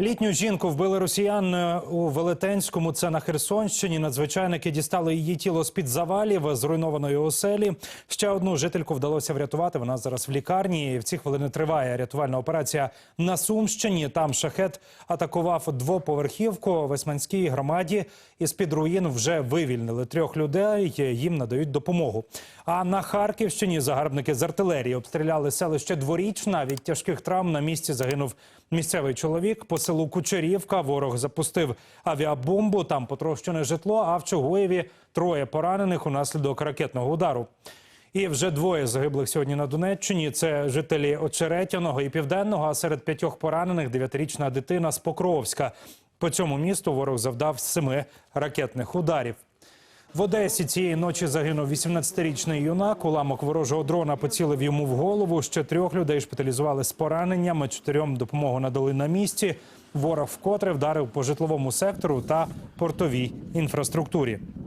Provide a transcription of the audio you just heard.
Літню жінку вбили росіян у Велетенському. Це на Херсонщині. Надзвичайники дістали її тіло з під завалів зруйнованої оселі. Ще одну жительку вдалося врятувати. Вона зараз в лікарні. В ці хвилини триває рятувальна операція на Сумщині. Там шахет атакував двоповерхівку в Весьманській громаді. Із під руїн вже вивільнили трьох людей. Їм надають допомогу. А на Харківщині загарбники з артилерії обстріляли селище Дворічна. Від тяжких травм на місці загинув місцевий чоловік. Селу Кучерівка ворог запустив авіабомбу. Там потрощене житло. А в Чугуєві троє поранених унаслідок ракетного удару. І вже двоє загиблих сьогодні на Донеччині. Це жителі Очеретяного і Південного. А серед п'ятьох поранених дев'ятирічна дитина з Покровська. По цьому місту ворог завдав семи ракетних ударів. В Одесі цієї ночі загинув 18-річний юнак. Уламок ворожого дрона поцілив йому в голову. Ще трьох людей шпиталізували з пораненнями. Чотирьом допомогу надали на місці. Ворог вкотре вдарив по житловому сектору та портовій інфраструктурі.